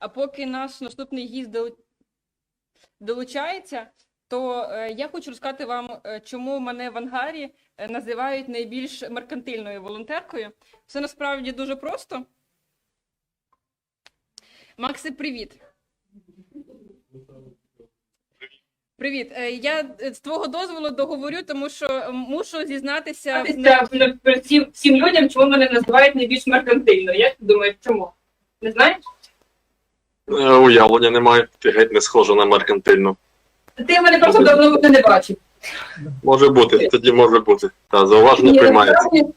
А поки наш наступний гість долучається, то е, я хочу розказати вам, е, чому мене в ангарі е, називають найбільш меркантильною волонтеркою. Все насправді дуже просто. Макси, привіт. Привіт. Я з твого дозволу договорю, тому що мушу зізнатися. перед всім, всім людям, чому мене називають найбільш меркантильною. Як ти думаєш, чому? Не знаєш? Е, Уявлення немає, ти геть не схожа на меркантильну. Ти мене просто давно не бачив. Може бути, тоді може бути. Та зауваження приймається. насправді,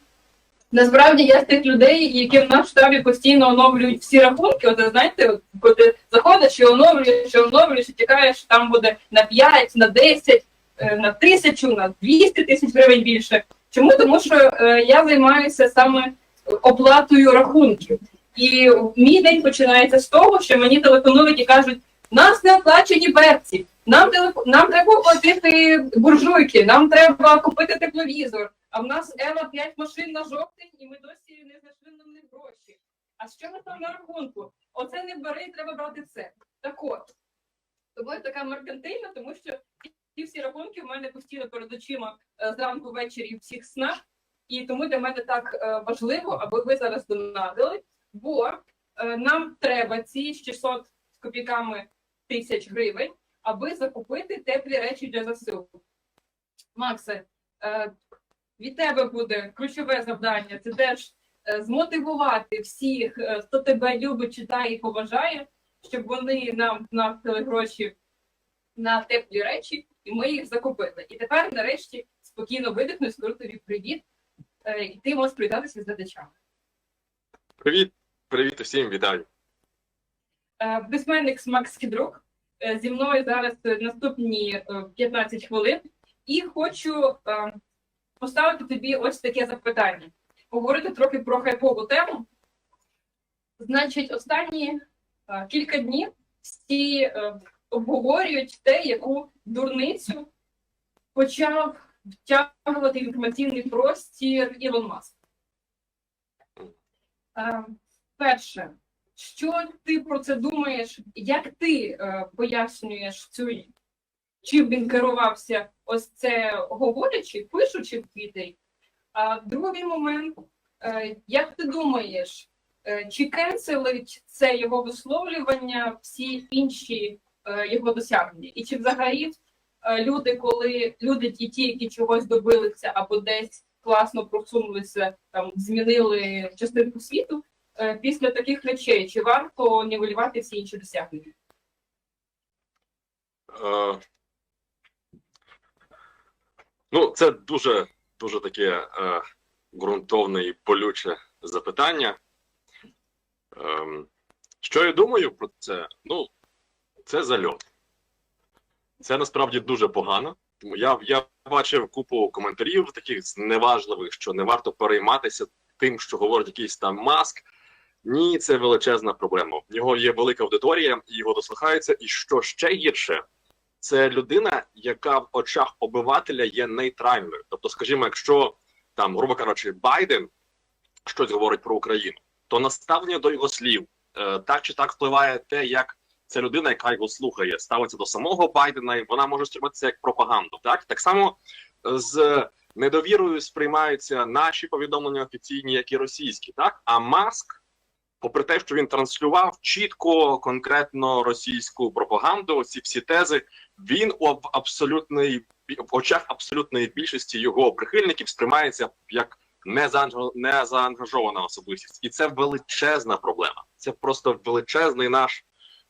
насправді я з тих людей, які в нас в штабі постійно оновлюють всі рахунки. От знаєте, от, коли ти заходиш і оновлюєш, і оновлюєш, і чекаєш, що там буде на 5, на 10, е, на тисячу, на 200 тисяч гривень більше. Чому? Тому що е, я займаюся саме оплатою рахунків. І мій день починається з того, що мені телефонують і кажуть: нас не оплачені берці, нам нам треба оплатити буржуйки, нам треба купити тепловізор. А в нас Ева 5 машин на жовтень, і ми досі не знайшли на них гроші. А що ми там на рахунку? Оце не бери, треба брати все. Так от. Тому така меркантильна, тому що ці всі рахунки в мене постійно перед очима е, зранку ввечері всіх снах. І тому для мене так е, важливо, аби ви зараз донадили, бо е, нам треба ці 600 з копійками тисяч гривень, аби закупити теплі речі для ЗСУ. Максе, е, від тебе буде ключове завдання. Це теж е, змотивувати всіх, хто тебе любить, читає і поважає, щоб вони нам навтили гроші на теплі речі, і ми їх закупили. І тепер, нарешті, спокійно видихну і скажу тобі привіт. І ти можеш привітатися з глядачами. Привіт, привіт усім, вітаю. Е, Письменник Макс Кідрук е, зі мною зараз е, наступні е, 15 хвилин, і хочу е, поставити тобі ось таке запитання. Поговорити трохи про хайпову тему. Значить, останні е, кілька днів всі е, обговорюють те, яку дурницю почав втягувати інформаційний простір Ілон Маск. Перше, що ти про це думаєш? Як ти е, пояснюєш цю, чим він керувався, ось це говорячи, пишучи в Твіттері? А другий момент, е, як ти думаєш, е, чи кенселить це його висловлювання всі інші е, його досягнення? І чи взагалі е, люди, коли люди ті, ті, які чогось добилися або десь класно просунулися, там змінили частинку світу? Е, після таких речей чи варто нівелювати всі інші досягнення? Е, ну, це дуже, дуже таке е, ґрунтовне і болюче запитання. Ем, що я думаю про це? Ну, це зальот. Це насправді дуже погано. Тому я, я бачив купу коментарів таких зневажливих, що не варто перейматися тим, що говорить якийсь там маск. Ні, це величезна проблема. В нього є велика аудиторія, і його дослухаються. І що ще гірше, це людина, яка в очах обивателя є нейтральною. Тобто, скажімо, якщо там, грубо кажучи, Байден щось говорить про Україну, то наставлення до його слів е, так чи так впливає те, як ця людина, яка його слухає, ставиться до самого Байдена, і вона може сприймати як пропаганду. Так так само з недовірою сприймаються наші повідомлення офіційні, як і російські, так а маск попри те, що він транслював чітко, конкретно російську пропаганду, ці всі тези, він у аб- абсолютний в очах абсолютної більшості його прихильників сприймається як незаанж- незаангажована особистість, і це величезна проблема. Це просто величезний наш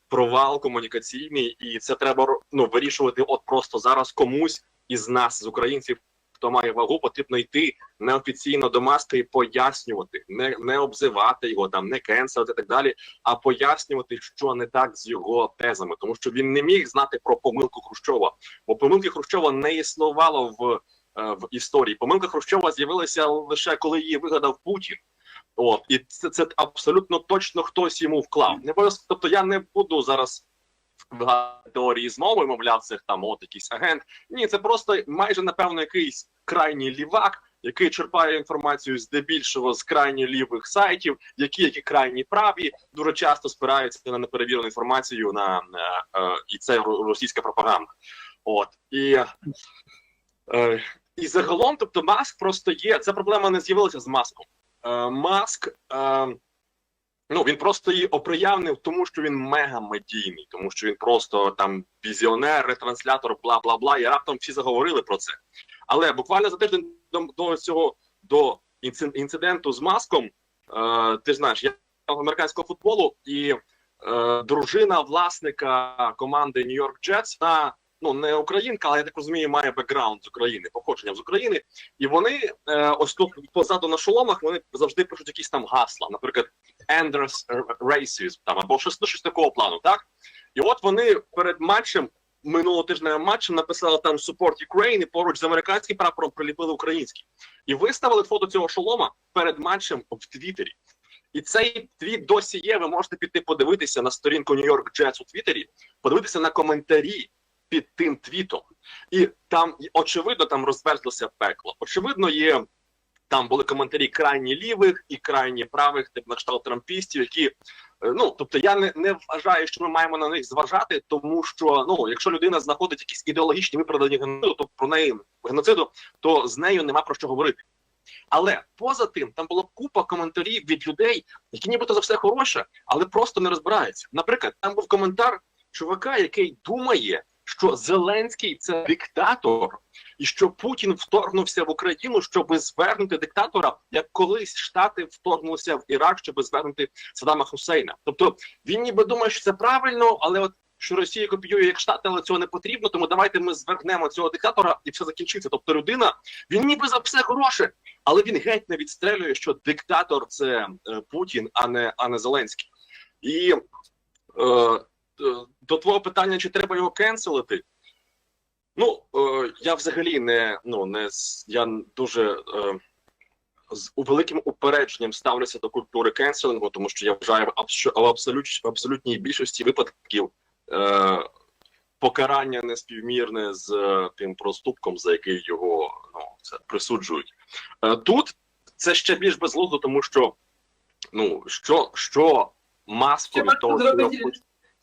провал комунікаційний, і це треба ну, вирішувати. От просто зараз комусь із нас, з українців, хто має вагу, потрібно йти неофіційно до маски і пояснювати, не, не обзивати його там, не кенселити і так далі, а пояснювати, що не так з його тезами, тому що він не міг знати про помилку Хрущова, бо помилки Хрущова не існувало в, е, в історії. Помилка Хрущова з'явилася лише коли її вигадав Путін. От і це, це абсолютно точно хтось йому вклав. Не тобто я не буду зараз теорії змови, мовляв, це там от якийсь агент. Ні, це просто майже напевно якийсь крайній лівак, який черпає інформацію здебільшого з крайні лівих сайтів, які які крайні праві, дуже часто спираються на неперевірену інформацію на, на е, і це російська пропаганда. От і, е, і загалом, тобто, маск просто є. Ця проблема не з'явилася з маском. Е, маск. Е, Ну, він просто її оприявнив, тому що він мегамедійний, тому що він просто там візіонер, ретранслятор, бла бла бла. І раптом всі заговорили про це. Але буквально за тиждень до, до цього до інци- інциденту з маском, е, ти ж знаєш, я в американського футболу, і е, дружина власника команди Нью-Йорк Джетс, вона ну не українка, але я так розумію, має бекграунд з України, походження з України. І вони е, ось тут позаду на шоломах вони завжди пишуть якісь там гасла, наприклад, Endless Races, там або щось, ну, щось такого плану, так? І от вони перед матчем, минулого тижня матчем написали там Support Ukraine і поруч з американським прапором приліпили український. І виставили фото цього шолома перед матчем в Твіттері. І цей твіт досі є. Ви можете піти подивитися на сторінку New York Jets у Твіттері, подивитися на коментарі під тим твітом. І там очевидно там розверзлося пекло. Очевидно, є там були коментарі крайні лівих і крайні правих, тип на кшталт трампістів, які е, ну тобто я не, не вважаю, що ми маємо на них зважати, тому що ну, якщо людина знаходить якісь ідеологічні виправдання геноциду, то про неї геноциду, то з нею нема про що говорити. Але поза тим, там була купа коментарів від людей, які нібито за все хороше, але просто не розбираються. Наприклад, там був коментар чувака, який думає, що Зеленський це диктатор, і що Путін вторгнувся в Україну, щоб звернути диктатора, як колись Штати вторгнулися в Ірак, щоб звернути Саддама Хусейна. Тобто він ніби думає, що це правильно, але от що Росія копіює як Штати, але цього не потрібно. Тому давайте ми звернемо цього диктатора і все закінчиться. Тобто, людина він ніби за все хороше, але він геть не відстрелює, що диктатор це е, Путін, а не а не Зеленський. І е, до твого питання, чи треба його кенселити? Ну, е, я взагалі не ну не я дуже е, з великим упередженням ставлюся до культури кенселингу, тому що я вважаю в абсолют, абсолютній більшості випадків е, покарання неспівмірне з е, тим проступком, за який його ну це присуджують. Е, тут це ще більш безглуздо, тому що ну що, що маску від того,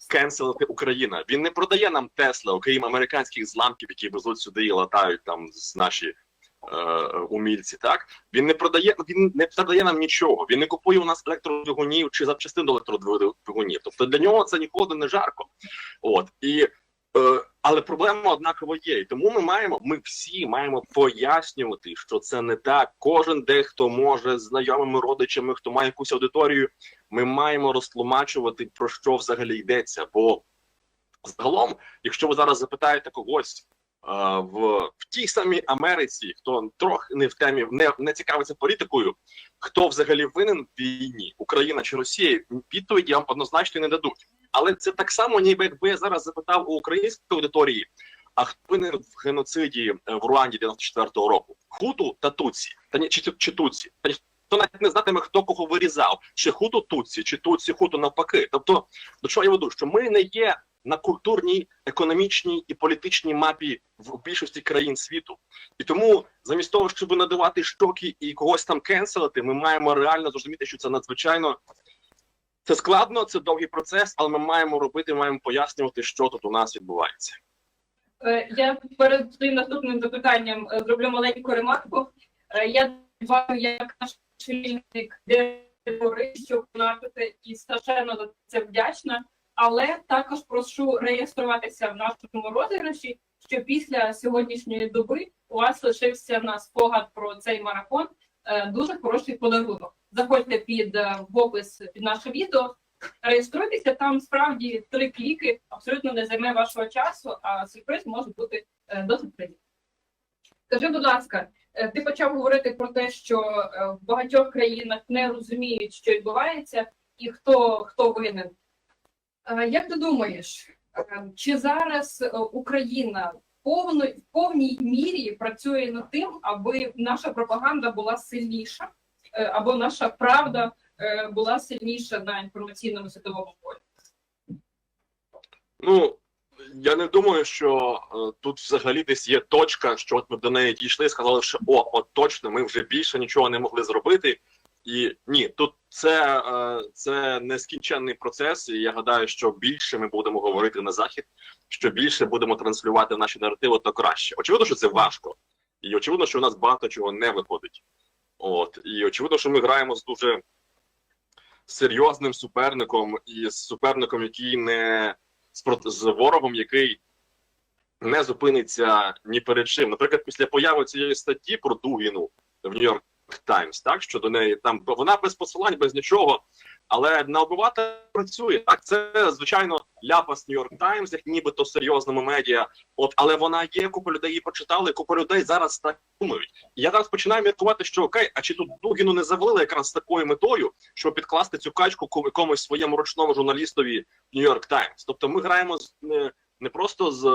що зробити? його кенселити Україна. Він не продає нам Тесла, окрім американських зламків, які везуть сюди і латають там з наші е, умільці. Так він не продає, він не продає нам нічого. Він не купує у нас електродвигунів чи запчастин до електродвигунів. Тобто для нього це ніколи не жарко. От і. Е, але проблема однаково є, і тому ми маємо, ми всі маємо пояснювати, що це не так. Кожен дехто може з знайомими родичами, хто має якусь аудиторію, ми маємо розтлумачувати про що взагалі йдеться. Бо загалом, якщо ви зараз запитаєте когось в, в тій самій Америці, хто трохи не в темі, не, не цікавиться політикою, хто взагалі винен в війні, Україна чи Росія, відповіді вам однозначно не дадуть. Але це так само, ніби якби я зараз запитав у української аудиторії. А хто винен в геноциді е, в Руанді 94-го року? Хуту та Туці, та ні, чи, чи Туці? Та ніхто навіть не знатиме, хто кого вирізав, чи хуту Туці, чи Туці хуту навпаки. Тобто, до чого я веду? Що ми не є на культурній, економічній і політичній мапі в більшості країн світу. І тому, замість того, щоб надавати щоки і когось там кенселити, ми маємо реально зрозуміти, що це надзвичайно це складно, це довгий процес, але ми маємо робити, маємо пояснювати, що тут у нас відбувається. Е, Я перед своїм наступним запитанням е, зроблю маленьку ремарку. Е, Я бачу, як наш чільник говорить, що напити і страшенно за це вдячна, але також прошу реєструватися в нашому розіграші, що після сьогоднішньої доби у вас лишився на спогад про цей марафон е, дуже хороший подарунок. Заходьте під е, в опис під наше відео, реєструйтеся, там справді три кліки, абсолютно не займе вашого часу, а сюрприз може бути е, досить приємний. Скажи, будь ласка, ти почав говорити про те, що в багатьох країнах не розуміють, що відбувається, і хто, хто винен. Е, Як ти думаєш, е, чи зараз е, Україна в повній мірі працює над тим, аби наша пропаганда була сильніша, або наша правда була сильніша на інформаційному світовому полі? Ну я не думаю, що тут взагалі десь є точка, що от ми до неї дійшли і сказали, що о, от точно, ми вже більше нічого не могли зробити. І ні, тут це, е, це нескінченний процес, і я гадаю, що більше ми будемо говорити на захід, що більше будемо транслювати наші наративи, то краще. Очевидно, що це важко, і очевидно, що у нас багато чого не виходить. От і очевидно, що ми граємо з дуже серйозним суперником і з суперником, який не з, ворогом, який не зупиниться ні перед чим. Наприклад, після появи цієї статті про Дугіну в Нью-Йорк Таймс, так що до неї там вона без посилань, без нічого, але на обивателя працює. Так, це звичайно ляпас Нью-Йорк Таймс, як нібито серйозному медіа. От, але вона є, купа людей її почитали, купа людей зараз так думають. Я зараз починаю міркувати, що окей, а чи тут Дугіну не завалили якраз з такою метою, щоб підкласти цю качку ко- якомусь своєму ручному журналістові Нью-Йорк Таймс. Тобто ми граємо з не, не просто з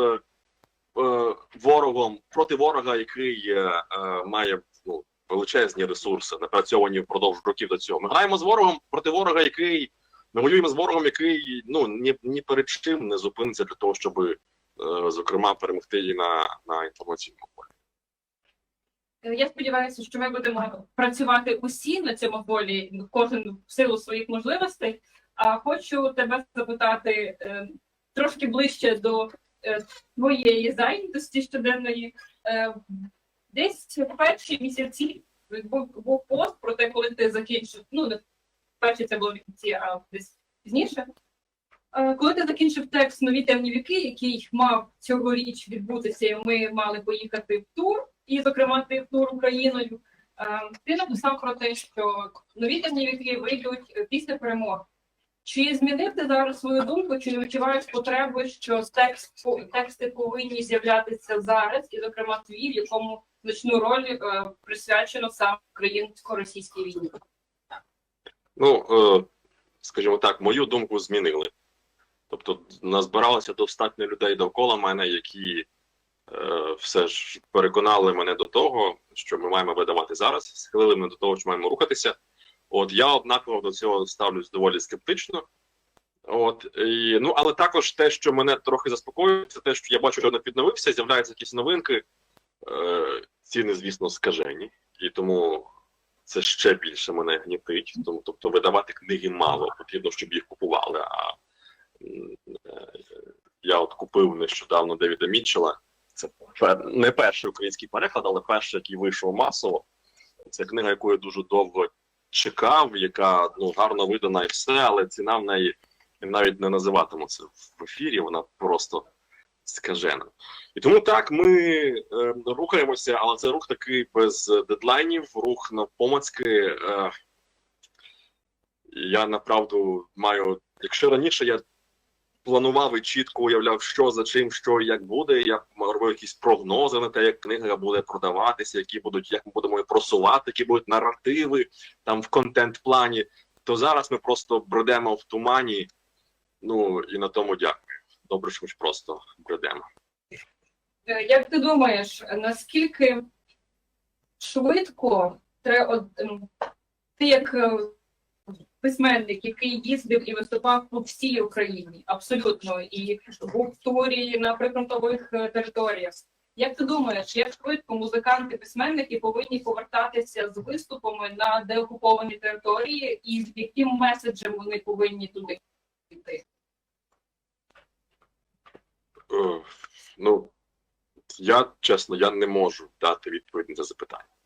е, ворогом проти ворога, який е, е, має ну, величезні ресурси, напрацьовані впродовж років до цього. Ми граємо з ворогом проти ворога, який ми воюємо з ворогом, який ну ні, ні перед чим не зупиниться для того, щоб е, зокрема перемогти її на, на інформаційному полі. Е, Я сподіваюся, що ми будемо працювати усі на цьому полі, кожен в силу своїх можливостей. А хочу тебе запитати е, трошки ближче до твоєї зайнятості щоденної. Десь в перші місяці був, був пост про те, коли ти закінчив. Ну, не перше це було в кінці, а десь пізніше. Е, Коли ти закінчив текст Нові темні віки, який мав цьогоріч відбутися, і ми мали поїхати в тур, і, зокрема, ти в тур Україною. Е, Ти написав про те, що нові темні віки вийдуть після перемоги. Чи змінив ти зараз свою думку, чи не відчуваєш потреби, що текст, тексти повинні з'являтися зараз, і, зокрема, твій, в якому значну роль е, присвячено саме українсько-російській війні? Ну, е, скажімо так, мою думку змінили. Тобто, назбиралося достатньо людей довкола мене, які е, все ж переконали мене до того, що ми маємо видавати зараз, схилили мене до того, що маємо рухатися. От я однаково до цього ставлюсь доволі скептично. От і, ну, але також те, що мене трохи заспокоює, те, що я бачу, що не підновився, з'являються якісь новинки. Е, ціни, звісно, скажені, і тому це ще більше мене гнітить. Тому, тобто, видавати книги мало, потрібно, щоб їх купували. А е, я от купив нещодавно Девіда Мітчела. Це не перший український переклад, але перший, який вийшов масово. Це книга, яку я дуже довго чекав, яка ну гарно видана і все, але ціна в неї навіть не називатиму це в ефірі. Вона просто скажена. І тому так ми е, рухаємося, але це рух такий без дедлайнів, рух навпомацьки. Е, я направду маю, якщо раніше я планував і чітко уявляв, що за чим, що і як буде. Я робив якісь прогнози на те, як книга буде продаватися, які будуть, як ми будемо її просувати, які будуть наративи там в контент-плані. То зараз ми просто бредемо в тумані. Ну і на тому дякую. Добре, що ми просто бредемо. Е, Як ти думаєш, наскільки швидко треба ем, ти як е, письменник, який їздив і виступав по всій Україні, абсолютно, і був в турі на прифронтових е, територіях. Як ти думаєш, як швидко музиканти-письменники повинні повертатися з виступами на деокуповані території, і з яким меседжем вони повинні туди йти? Е, Ну, я чесно, я не можу дати відповідь на це запитання.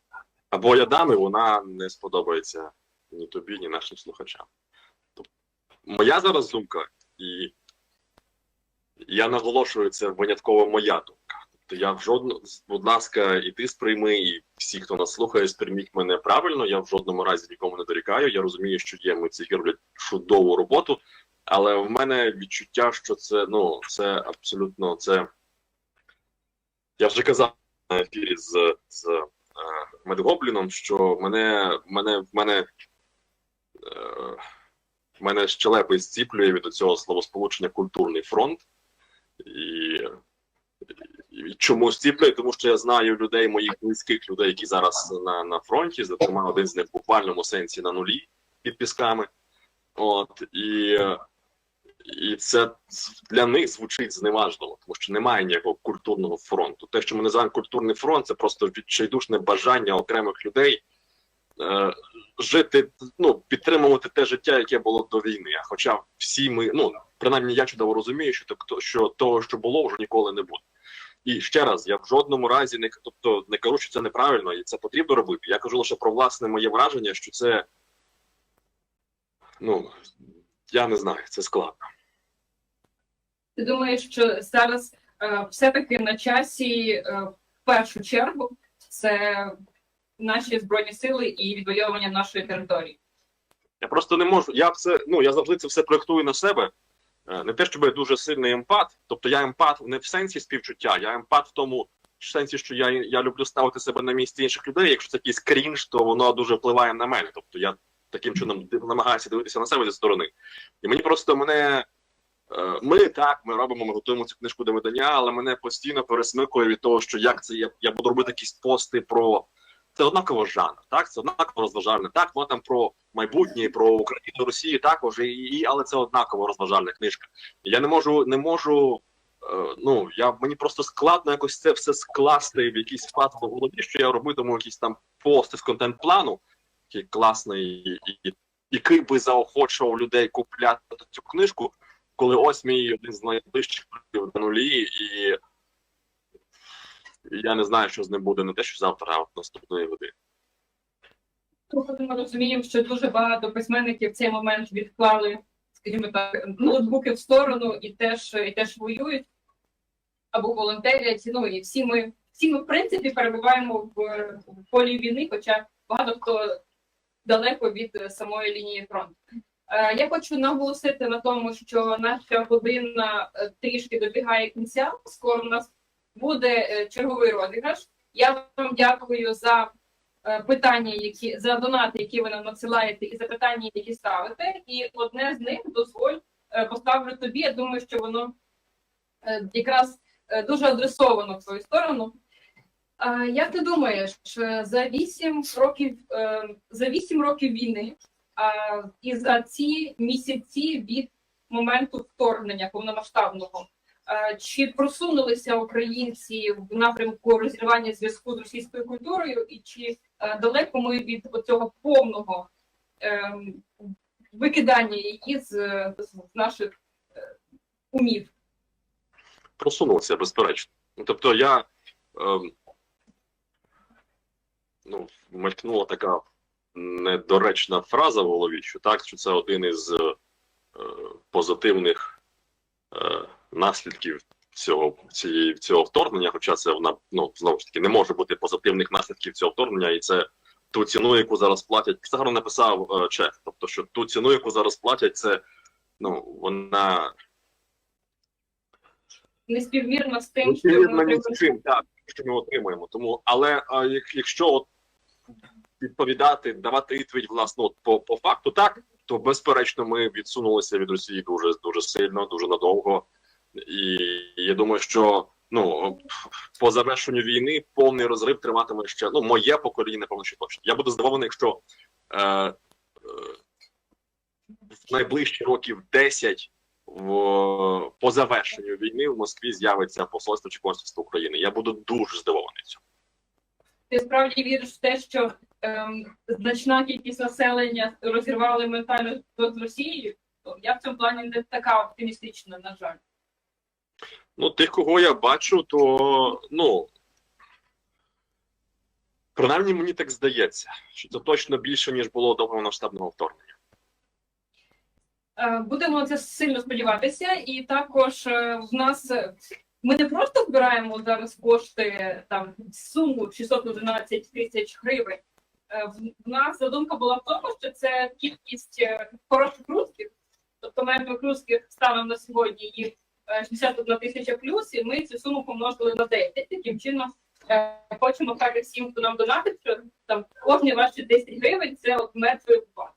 Або я дам, і вона не сподобається ні тобі, ні нашим слухачам. Тобто, моя зараз думка, і я наголошую, це винятково моя думка. Тобто я в жодному, будь ласка, і ти сприйми, і всі, хто нас слухає, сприйміть мене правильно. Я в жодному разі нікому не дорікаю. Я розумію, що є митці, роблять чудову роботу, але в мене відчуття, що це ну це абсолютно це. Я вже казав на ефірі з, з е, Медгобліном, що мене мене в мене мене щелепи зціплює від цього словосполучення культурний фронт. І, і чому зціплює? Тому що я знаю людей, моїх близьких людей, які зараз на, на фронті, зокрема, один з них в буквальному сенсі на нулі під пісками. От і, і це для них звучить зневажливо, тому що немає ніякого культурного фронту. Те, що ми називаємо культурний фронт, це просто відчайдушне бажання окремих людей е, жити, ну підтримувати те життя, яке було до війни. Хоча всі ми, ну принаймні я чудово розумію, що то, що того, що було, вже ніколи не буде. І ще раз, я в жодному разі не тобто не кажу, що це неправильно і це потрібно робити. Я кажу лише про власне моє враження, що це ну я не знаю, це складно. Ти думаєш, що зараз е, все-таки на часі е, в першу чергу це наші збройні сили і відвоювання нашої території? Я просто не можу. Я все, ну я завжди це все проєктую на себе. Е, Не те, щоб я дуже сильний емпат. Тобто я емпат не в сенсі співчуття, я емпат в тому сенсі, що я, я люблю ставити себе на місці інших людей. Якщо це якийсь крінж, то воно дуже впливає на мене. Тобто я таким чином намагаюся дивитися на себе зі сторони. І мені просто мене. е, Ми так, ми робимо, ми готуємо цю книжку до видання, але мене постійно пересмикує від того, що як це я, я буду робити якісь пости про це однаково жанр, так це однаково розважальне. Так, воно там про майбутнє, про Україну, Росію також, і, і але це однаково розважальна книжка. Я не можу, не можу. е, Ну я мені просто складно якось це все скласти в якийсь пазл в голові, що я робитиму якісь там пости з контент-плану, який класний, і, який би заохочував людей купляти цю книжку, коли ось мій один з найближчих на нулі, і я не знаю, що з ним буде не те, що завтра, а от наступної години. Тобто ми розуміємо, що дуже багато письменників в цей момент відклали, скажімо так, ноутбуки в сторону і теж і теж воюють або волонтерять. Ну і всі ми всі ми в принципі перебуваємо в, в полі війни, хоча багато хто далеко від самої лінії фронту. Е, Я хочу наголосити на тому, що наша година е, трішки добігає кінця. Скоро у нас буде е, черговий розіграш. Я вам дякую за е, питання, які за донати, які ви нам надсилаєте, і за питання, які ставите. І одне з них дозволь е, поставлю тобі. Я думаю, що воно якраз дуже адресовано в твою сторону. Як ти думаєш, за вісім років за вісім років війни і за ці місяці від моменту вторгнення повномасштабного, чи просунулися українці в напрямку розірвання зв'язку з російською культурою, і чи е, далеко ми від цього повного ем, викидання її з, наших е, умів? просунувся, безперечно. Ну, Тобто я ем, ну, мелькнула така недоречна фраза в голові, що так, що це один із е, позитивних е, наслідків цього, цієї, цього вторгнення, хоча це вона ну, знову ж таки не може бути позитивних наслідків цього вторгнення, і це ту ціну, яку зараз платять. Це гарно написав е, Чех. Тобто, що ту ціну, яку зараз платять, це ну, вона Неспівмірно з тим, що ми з чим, так, що ми отримуємо. Тому, але а, як, якщо от відповідати, давати відповідь власне от, по, по факту, так то безперечно ми відсунулися від Росії дуже дуже сильно, дуже надовго. І я думаю, що ну по завершенню війни повний розрив триватиме ще. Ну, моє покоління, напевно, що точно. Я буду здивований, якщо е, е, в найближчі років 10 в по завершенню війни в Москві з'явиться посольство чи консульство України. Я буду дуже здивований цьому. Ти справді віриш в те, що ем, значна кількість населення розірвали ментально з Росією? То я в цьому плані не така оптимістична, на жаль. Ну, тих, кого я бачу, то ну принаймні мені так здається, що це точно більше ніж було до повномасштабного вторгнення. Е, Будемо це сильно сподіватися, і також е, в нас е, ми не просто збираємо зараз кошти там суму 611 тисяч гривень. В нас задумка була в тому, що це кількість хороших русських, тобто мертвих русських станом на сьогодні їх 61 тисяча плюс, і ми цю суму помножили на 10. Таким чином е, хочемо сказати всім, хто нам донатить, що там кожні ваші 10 гривень це от мертвий окупант.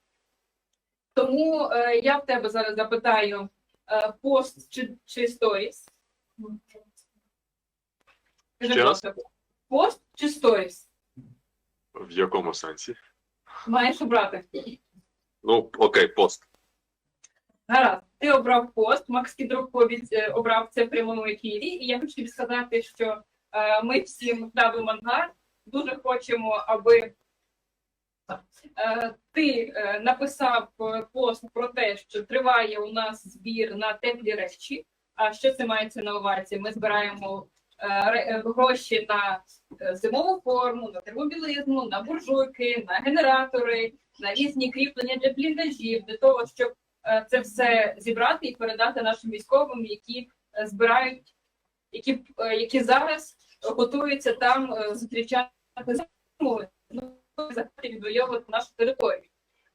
Тому е, я в тебе зараз запитаю е, пост чи, чи сторіс. Пост чи сторіс? В якому сенсі? Маєш обрати. Ну, окей, пост. Гаразд. Ти обрав пост, Макс Кідрук обіць- е, обрав це в прямому ефірі. І я хочу тобі сказати, що е, ми всім дали мангар. Дуже хочемо, аби е, ти написав пост про те, що триває у нас збір на теплі речі. А що це мається на увазі? Ми збираємо гроші на зимову форму, на термобілизну, на буржуйки, на генератори, на різні кріплення для бліндажів, для того, щоб це все зібрати і передати нашим військовим, які е, збирають, які, е, які зараз готуються там е, зустрічати зиму, ну, відвоювати нашу територію.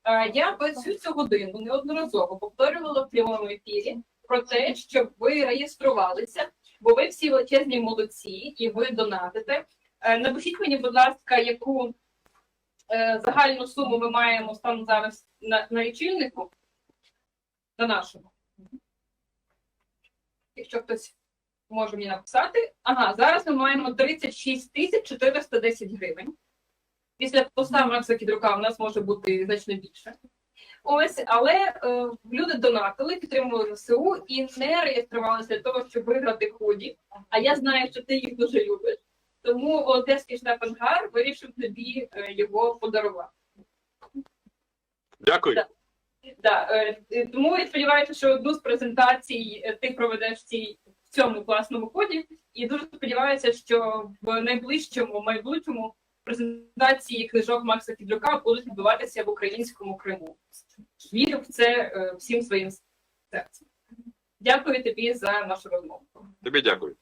Е, Я всю цю годину неодноразово повторювала в прямому ефірі про те, щоб ви реєструвалися, бо ви всі величезні молодці і ви донатите. Е, Напишіть мені, будь ласка, яку е, загальну суму ми маємо станом зараз на, на лічильнику на нашому. Якщо хтось може мені написати. Ага, зараз ми маємо 36 тисяч 410 гривень. Після поста Макса Кідрука у нас може бути значно більше. Ось, але е, люди донатили, підтримували ЗСУ і не реєструвалися для того, щоб виграти худі. А я знаю, що ти їх дуже любиш. Тому Одеський штаб Ангар вирішив тобі е, його подарувати. Дякую. Так. Да, е, е, тому я сподіваюся, що одну з презентацій е, ти проведеш в цій в цьому класному ході, і дуже сподіваюся, що в найближчому майбутньому презентації книжок Макса Кідлюка будуть відбуватися в українському Криму. Вірю в це всім своїм серцем. Дякую тобі за нашу розмову. Тобі дякую.